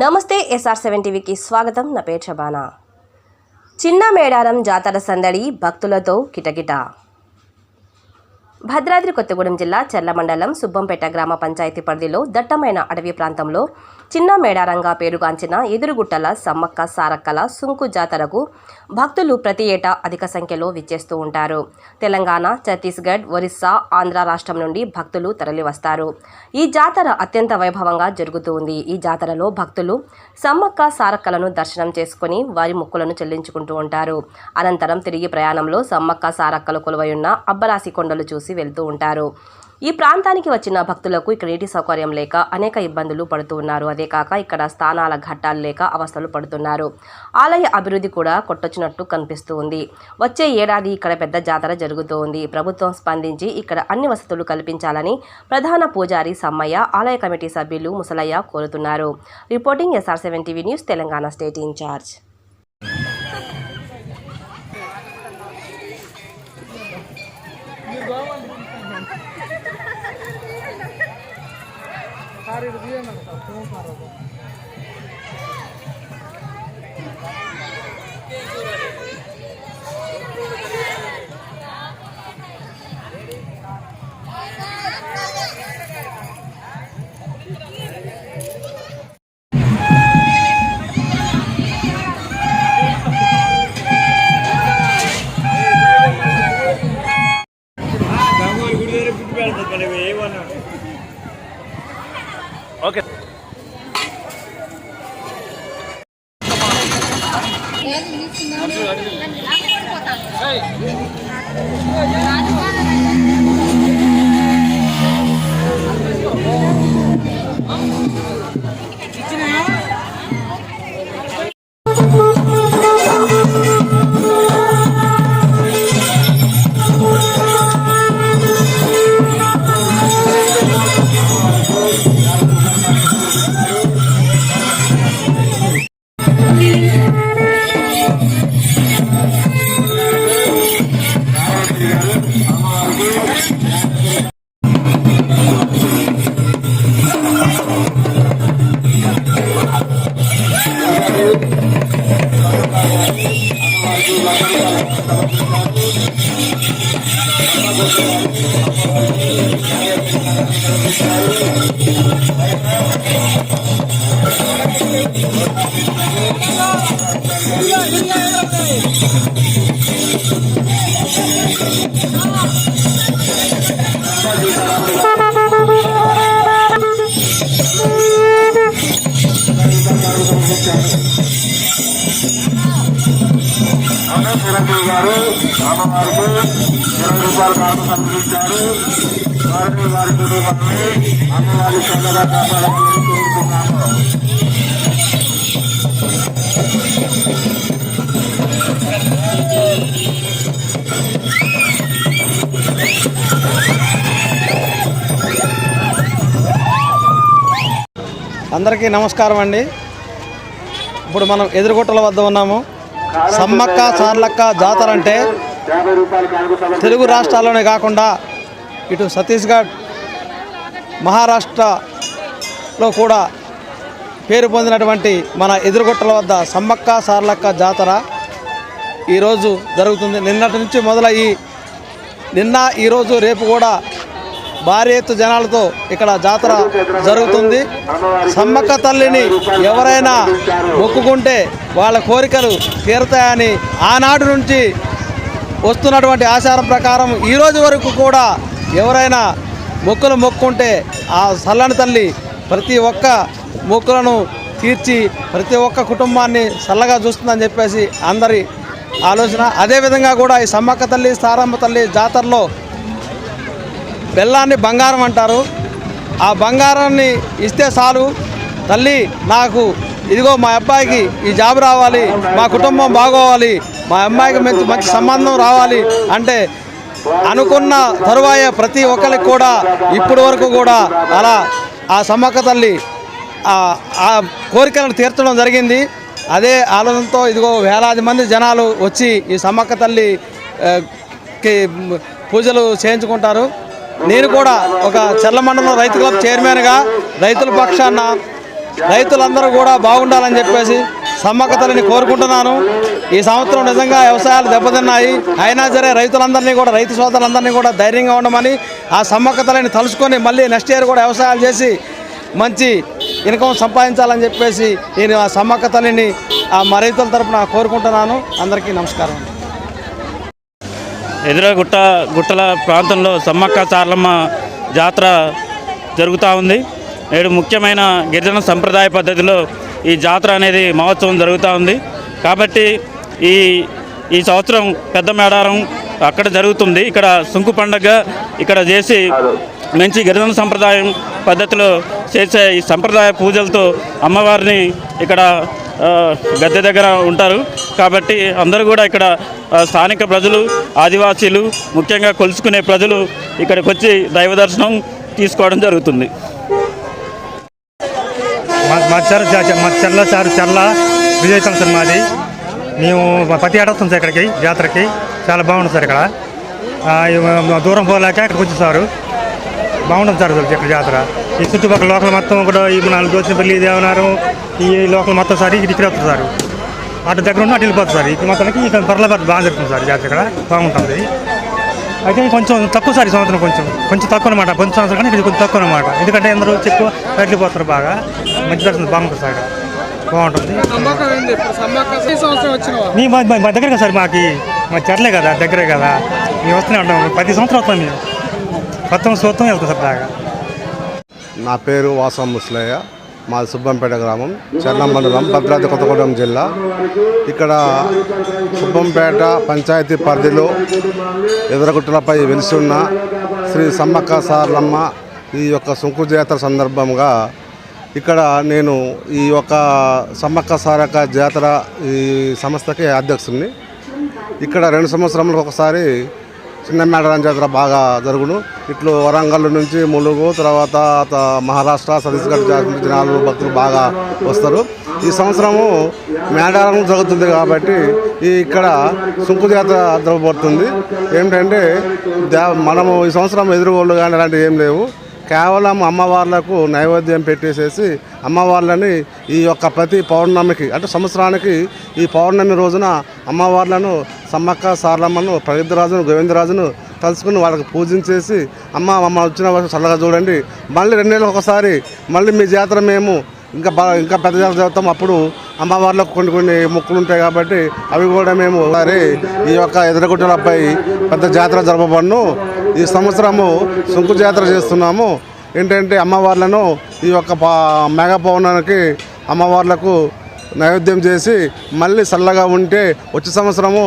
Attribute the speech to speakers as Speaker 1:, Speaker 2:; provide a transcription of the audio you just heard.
Speaker 1: నమస్తే SR seven టీవీకి స్వాగతం. నా పేరు షబానా చిన్న మేడారం జాతర సందడి భక్తులతో కిటకిట. భద్రాద్రి కొత్తగూడెం జిల్లా చెర్ల మండలం సుబ్బంపేట గ్రామ పంచాయతీ పరిధిలో దట్టమైన అడవి ప్రాంతంలో చిన్న మేడారంగా పేరుగాంచిన ఎదురుగుట్టల సమ్మక్క సారక్కల సుంకు జాతరకు భక్తులు ప్రతి ఏటా అధిక సంఖ్యలో విచ్చేస్తూ ఉంటారు. తెలంగాణ ఛత్తీస్గఢ్ ఒరిస్సా ఆంధ్ర రాష్ట్రం నుండి భక్తులు తరలివస్తారు. ఈ జాతర అత్యంత వైభవంగా జరుగుతూ ఉంది. ఈ జాతరలో భక్తులు సమ్మక్క సారక్కలను దర్శనం చేసుకుని వారి మొక్కులను చెల్లించుకుంటూ ఉంటారు. అనంతరం తిరిగి ప్రయాణంలో సమ్మక్క సారక్కలు కొలువయున్న అబ్బరాసి కొండలు చూసి వెళ్తూ ఉంటారు. ఈ ప్రాంతానికి వచ్చిన భక్తులకు ఇక్కడ నీటి సౌకర్యం లేక అనేక ఇబ్బందులు పడుతూ ఉన్నారు. అదే కాక ఇక్కడ స్థానాల ఘట్టాలు లేక అవస్థలు పడుతున్నారు. ఆలయ అభివృద్ధి కూడా కొట్టొచ్చినట్టు కనిపిస్తూ ఉంది. వచ్చే ఏడాది ఇక్కడ పెద్ద జాతర జరుగుతూ ఉంది ప్రభుత్వం స్పందించి ఇక్కడ అన్ని వసతులు కల్పించాలని ప్రధాన పూజారి సమ్మయ్య ఆలయ కమిటీ సభ్యులు ముసలయ్య కోరుతున్నారు. Reporting SR seven TV news Telangana state in charge.
Speaker 2: Car ಹಿಡಿದು ಏನು ಫೋನ್
Speaker 3: ఓకే.
Speaker 4: గారు అమ్మవారికి ఇరవై రూపాయలు కాదు సంప్రదించారు వారిని వారి కుటుంబాన్ని అమ్మవారి చల్లగా కాపాడాలని కోరుతున్నాము
Speaker 3: అందరికీ నమస్కారం అండి ఇప్పుడు మనం ఎదురుగుట్టల వద్ద ఉన్నాము సమ్మక్క సార్లక్క జాతర అంటే. తెలుగు రాష్ట్రాల్లోనే కాకుండా ఇటు ఛత్తీస్గఢ్ మహారాష్ట్రలో కూడా పేరు పొందినటువంటి మన ఎదురుగొట్టల వద్ద సమ్మక్క సార్లక్క జాతర ఈరోజు జరుగుతుంది. నిన్నటి నుంచి మొదలయ్యి నిన్న ఈరోజు రేపు కూడా భారీ ఎత్తు జనాలతో ఇక్కడ జాతర జరుగుతుంది. సమ్మక్క తల్లిని ఎవరైనా మొక్కుకుంటే వాళ్ళ కోరికలు తీరుతాయని ఆనాటి నుంచి వస్తున్నటువంటి ఆచారం ప్రకారం ఈరోజు వరకు కూడా ఎవరైనా మొక్కులు మొక్కుంటే ఆ చల్లని తల్లి ప్రతి ఒక్క మొక్కులను తీర్చి ప్రతి ఒక్క కుటుంబాన్ని చల్లగా చూస్తుందని చెప్పేసి అందరి ఆలోచన. అదేవిధంగా కూడా ఈ సమ్మక్క తల్లి సారమ్మ తల్లి జాతరలో బెల్లాన్ని బంగారం అంటారు. ఆ బంగారాన్ని ఇస్తే చాలు. తల్లి నాకు ఇదిగో మా అబ్బాయికి ఈ జాబ్ రావాలి మా కుటుంబం బాగోవాలి మా అమ్మాయికి మంచి మంచి సంబంధం రావాలి అంటే అనుకున్న తరువాయ ప్రతి ఒక్కరికి కూడా ఇప్పటి వరకు కూడా అలా ఆ సమ్మక్క తల్లి ఆ- కోరికలను తీర్చడం జరిగింది. అదే ఆలోచనతో ఇదిగో వేలాది మంది జనాలు వచ్చి ఈ సమ్మక్క తల్లి కి పూజలు చేయించుకుంటారు. నేను కూడా ఒక చెల్లమండలం రైతు క్లబ్ చైర్మన్గా రైతుల పక్షాన రైతులందరూ కూడా బాగుండాలని చెప్పేసి సమ్మక్క కోరుకుంటున్నాను. ఈ సంవత్సరం నిజంగా వ్యవసాయాలు దెబ్బతిన్నాయి. అయినా సరే రైతులందరినీ కూడా రైతు సోదరులందరినీ కూడా ధైర్యంగా ఉండమని ఆ సమ్మకతలని తలుచుకొని మళ్ళీ నెక్స్ట్ ఇయర్ కూడా వ్యవసాయాలు చేసి మంచి ఇన్కమ్ సంపాదించాలని చెప్పేసి నేను ఆ సమ్మక్క ఆ మా రైతుల తరపున కోరుకుంటున్నాను. అందరికీ నమస్కారం.
Speaker 5: ఎదురగుట్ట గుట్టల ప్రాంతంలో సమ్మక్క సార్లమ్మ జాతర జరుగుతూ ఉంది. నేడు ముఖ్యమైన గిరిజన సంప్రదాయ పద్ధతిలో ఈ జాతర అనేది మహోత్సవం జరుగుతూ ఉంది. కాబట్టి ఈ ఈ సంవత్సరం పెద్ద మేడారం అక్కడ జరుగుతుంది. ఇక్కడ సుంకు పండగ ఇక్కడ చేసి మంచి గిరిజన సంప్రదాయం పద్ధతిలో చేసే ఈ సంప్రదాయ పూజలతో అమ్మవారిని ఇక్కడ గద్దె దగ్గర ఉంటారు. కాబట్టి అందరూ కూడా ఇక్కడ స్థానిక ప్రజలు ఆదివాసీలు ముఖ్యంగా కొలుసుకునే ప్రజలు ఇక్కడికి వచ్చి దైవ దర్శనం తీసుకోవడం జరుగుతుంది.
Speaker 6: మా మా మా చెల్ల చారు చెల్ల విజయతం సార్ మాది. మేము ప్రతి ఏటా వస్తాం సార్ ఇక్కడికి జాతరకి. చాలా బాగుంటుంది సార్ ఇక్కడ. దూరం పోలేక ఇక్కడికి వచ్చి సారు. బాగుంటుంది సార్ ఇక్కడ జాతర. ఈ చుట్టుపక్కల లోకల్ మొత్తం కూడా ఈ నాలుగు దోచినపల్లి దేవనారం ఈ లోకల్ మొత్తం సార్ ఇక్కడ ఇక్కడ వస్తుంది సార్. అటు దగ్గర ఉన్న అటు వెళ్ళిపోతుంది సార్. ఇక్కడ మొత్తానికి ఇక్కడ పర్లపర్ల బాగా జరుగుతుంది సార్ జాతర ఇక్కడ. బాగుంటుంది. అయితే కొంచెం తక్కువ సార్ ఈ సంవత్సరం కొంచెం కొంచెం తక్కువ అనమాట కొంచెం సంవత్సరం కానీ ఇది కొంచెం తక్కువ అనమాట ఎందుకంటే అందరూ ఎక్కువ వెళ్ళిపోతారు బాగా. మంచి దర్శనం బాగుంటుంది సార్. బాగుంటుంది. మీ మా మా దగ్గరే కదా సార్ మాకి. మా చెట్లే కదా దగ్గరే కదా. మేము వస్తూనే ఉంటాం. ప్రతి సంవత్సరం వస్తాం మేము. మొత్తం చూస్తాం వెళ్తాం సార్ బాగా.
Speaker 7: నా పేరు వాసం ముస్లయ్య. మాది సుబ్బంపేట గ్రామం చర్లం మండలం భద్రాద్రి కొత్తగూడెం జిల్లా. ఇక్కడ సుబ్బంపేట పంచాయతీ పరిధిలో ఎదురగుట్టలపై వెలిసి ఉన్న శ్రీ సమ్మక్క సార్లమ్మ ఈ యొక్క సుంకు జాతర సందర్భంగా ఇక్కడ నేను ఈ యొక్క సమ్మక్క సారక్క జాతర ఈ సంస్థకి అధ్యక్షుడిని ఇక్కడ రెండు సంవత్సరంలో ఒకసారి చిన్న మేడరం జాతర బాగా జరుగును. ఇట్లు వరంగల్ నుంచి ములుగు తర్వాత మహారాష్ట్ర ఛత్తీస్గఢ్ జాతర జనాలు భక్తులు బాగా వస్తారు. ఈ సంవత్సరము మేడారం జరుగుతుంది కాబట్టి ఈ ఇక్కడ సుంకు జాతర జరగబడుతుంది ఏమిటంటే దే- మనము ఈ సంవత్సరం ఎదురుగోళ్ళు కానీ అలాంటివి ఏం లేవు. కేవలం అమ్మవార్లకు నైవేద్యం పెట్టేసేసి అమ్మవార్లని ఈ యొక్క ప్రతి పౌర్ణమికి అంటే సంవత్సరానికి ఈ పౌర్ణమి రోజున అమ్మవార్లను సమ్మక్క సార్లమ్మను ప్రగతిరాజును గోవిందరాజును తలుచుకుని వాళ్ళకి పూజించేసి అమ్మ అమ్మ వచ్చిన వాళ్ళు చల్లగా చూడండి. మళ్ళీ రెండు నెలలకు ఒకసారి మళ్ళీ మీ జాతర మేము ఇంకా బాగా ఇంకా పెద్ద జాతర చదువుతాం అప్పుడు అమ్మవార్లకు కొన్ని కొన్ని మొక్కులు ఉంటాయి కాబట్టి అవి కూడా మేము సరే ఈ యొక్క ఎదురగుట్టలపై పెద్ద జాతర జరపబడును. ఈ సంవత్సరము సుంకు జాతర చేస్తున్నాము. ఏంటంటే అమ్మవార్లను ఈ యొక్క పా పౌర్ణానికి అమ్మవార్లకు నైవేద్యం చేసి మళ్ళీ చల్లగా ఉంటే వచ్చే సంవత్సరము